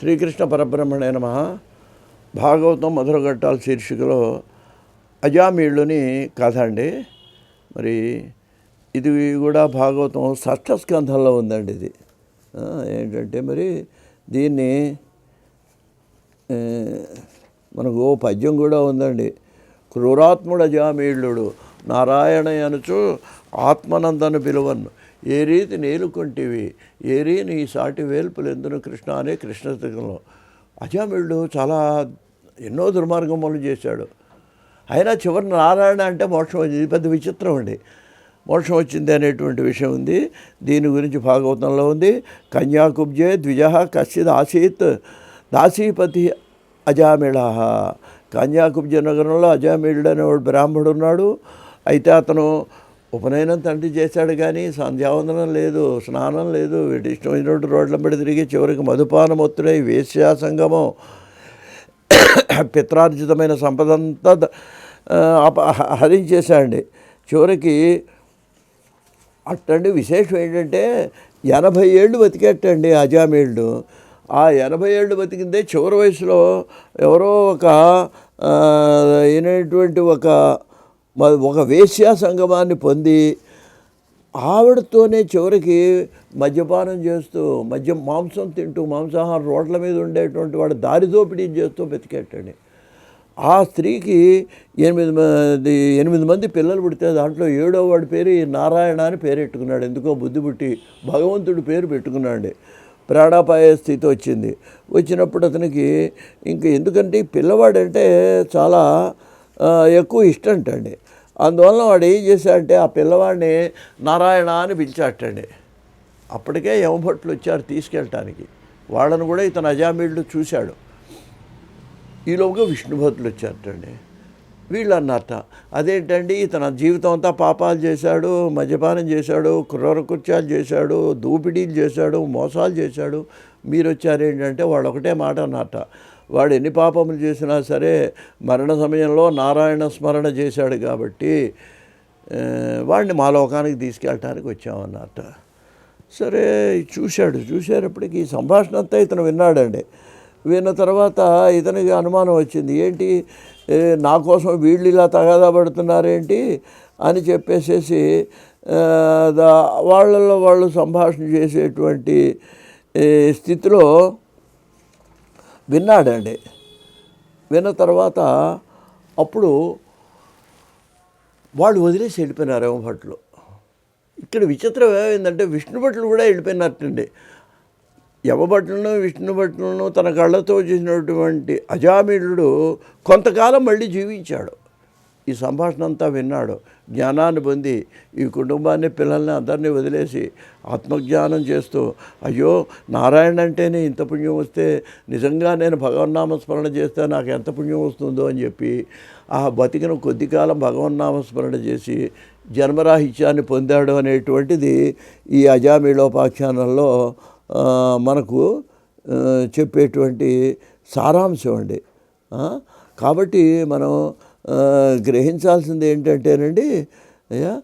శ్రీకృష్ణ పరబ్రహ్మణే నమ. భాగవతం మధురఘట్టాల శీర్షికలో అజామీళ్ళుని కథ అండి. మరి ఇది కూడా భాగవతం షష్ఠ స్కంధంలో ఉందండి ఇది. ఏంటంటే మరి దీన్ని మనకు ఓ పద్యం కూడా ఉందండి. క్రూరాత్ముడు అజామీళ్ళుడు నారాయణ అనుచు ఆత్మనందను పిలువను ఏ రీతి నేలుకొంటివి ఏ రీ నీ సాటి వేల్పులు ఎందును కృష్ణ అనే కృష్ణశతకంలో అజామీళ్ళుడు చాలా ఎన్నో దుర్మార్గములు చేశాడు. అయినా చివరి నారాయణ అంటే మోక్షం వచ్చింది. ఇది పెద్ద విచిత్రం అండి. మోక్షం వచ్చింది అనేటువంటి విషయం ఉంది. దీని గురించి భాగవతంలో ఉంది. కన్యాకుబ్జే ద్విజ కశ్చిద్ ఆసీత్ దాసీపతి అజామిళ. కన్యాకుబ్జ నగరంలో అజామిళుడు అనే బ్రాహ్మడు ఉన్నాడు. అయితే అతను ఉపనయనం తండ్రి చేశాడు కానీ సంధ్యావందనం లేదు స్నానం లేదు. వీటి ఇష్టమైనటువంటి రోడ్ల పడి తిరిగి చివరికి మధుపానమొత్తుడై వేశ్యా సంగమం పిత్రార్జితమైన సంపదంతా హరించేశాడండి. చివరికి అట్టండి విశేషం ఏంటంటే ఎనభై ఏళ్ళు బతికేటండి అజామేళ్ళు ఆ ఎనభై ఏళ్ళు బతికిందే చివరి వయసులో ఎవరో ఒక అయినటువంటి ఒక ఒక వేశ్యా సంగమాన్ని పొంది ఆవిడతోనే చివరికి మద్యపానం చేస్తూ మద్యం మాంసం తింటూ మాంసాహారం రోడ్ల మీద ఉండేటువంటి వాడు దారి దోపిడీ చేస్తూ బతికేటండి. ఆ స్త్రీకి ఎనిమిది మంది ఎనిమిది మంది పిల్లలు పుడితే దాంట్లో ఏడో వాడి పేరు నారాయణ అని పేరెట్టుకున్నాడు ఎందుకో బుద్ధి పుట్టి భగవంతుడి పేరు పెట్టుకున్నాడు ప్రాణాపాయ స్థితి వచ్చింది. వచ్చినప్పుడు అతనికి ఇంక ఎందుకంటే పిల్లవాడంటే చాలా ఎక్కువ ఇష్టం అంటండి అందువల్ల వాడు ఏం చేశాడంటే ఆ పిల్లవాడిని నారాయణ అని పిలిచాటండి అప్పటికే యమభట్లు వచ్చారు తీసుకెళ్ళటానికి. వాళ్ళను కూడా ఇతను అజామీళ్ళు చూశాడు. ఈలోగా విష్ణుభక్తులు వచ్చారటండి. వీళ్ళు అన్నట్ట అదేంటండి ఇతను జీవితం అంతా పాపాలు చేశాడు మద్యపానం చేశాడు క్రూర చేశాడు దోపిడీలు చేశాడు మోసాలు చేశాడు. మీరు వచ్చారేంటంటే వాళ్ళు ఒకటే మాట అన్నట్ట వాడు ఎన్ని పాపములు చేసినా సరే మరణ సమయంలో నారాయణ స్మరణ చేశాడు కాబట్టి వాడిని మా లోకానికి తీసుకెళ్ళటానికి వచ్చామన్నట్ట సరే చూశాడు. చూసేటప్పటికి ఈ సంభాషణ అంతా ఇతను విన్నాడండి. విన్న తర్వాత ఇతనికి అనుమానం వచ్చింది. ఏంటి? నా కోసం వీళ్ళు ఇలా తగాదా పడుతున్నారేంటి? అని చెప్పేసేసి దా- వాళ్ళల్లో వాళ్ళు సంభాషణ చేసేటువంటి స్థితిలో విన్నాడండి. విన్న తర్వాత అప్పుడు వాళ్ళు వదిలేసి వెళ్ళిపోయినారు భట్లు. ఇక్కడ విచిత్రం ఏమైందంటే విష్ణు భట్లు కూడా వెళ్ళిపోయినట్టండి యమభట్లను విష్ణు భట్లను తన కళ్ళతో చేసినటువంటి అజామిళుడు కొంతకాలం మళ్ళీ జీవించాడు. ఈ సంభాషణ అంతా విన్నాడు. జ్ఞానాన్ని పొంది ఈ కుటుంబాన్ని పిల్లల్ని అందరినీ వదిలేసి ఆత్మజ్ఞానం చేస్తూ అయ్యో నారాయణ అంటేనే ఇంత పుణ్యం వస్తే నిజంగా నేను భగవన్నామస్మరణ చేస్తే నాకు ఎంత పుణ్యం వస్తుందో అని చెప్పి ఆ బతికిన కొద్ది కాలం భగవన్నామస్మరణ చేసి జన్మరాహిత్యాన్ని పొందాడు అనేటువంటిది ఈ అజామీళోపాఖ్యానంలో మనకు చెప్పేటువంటి సారాంశం అండి. కాబట్టి మనం గ్రహించాల్సింది ఏంటంటేనండి అయ్యా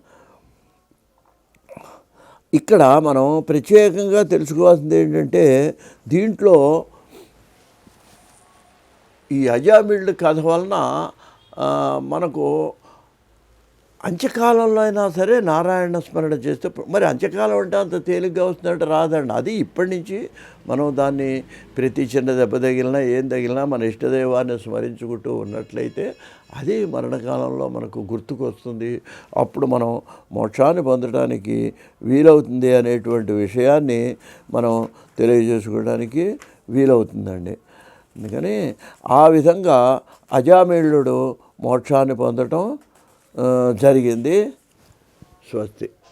ఇక్కడ మనం ప్రత్యేకంగా తెలుసుకోవాల్సింది ఏంటంటే దీంట్లో ఈ అజామిల్డ్ కథ వలన మనకు అంత్యకాలంలో అయినా సరే నారాయణ స్మరణ చేస్తే మరి అంత్యకాలం అంటే అంత తేలిగ్గా వస్తుందంటే రాదండి. అది ఇప్పటి నుంచి మనం దాన్ని ప్రతి చిన్న దెబ్బ తగిలినా ఏం తగిలినా మన ఇష్టదైవాన్ని స్మరించుకుంటూ ఉన్నట్లయితే అది మరణకాలంలో మనకు గుర్తుకొస్తుంది. అప్పుడు మనం మోక్షాన్ని పొందడానికి వీలవుతుంది అనేటువంటి విషయాన్ని మనం తెలియజేసుకోవడానికి వీలవుతుందండి. అందుకని ఆ విధంగా అజామేళ్ళుడు మోక్షాన్ని పొందటం జరిగింది. స్వస్తి.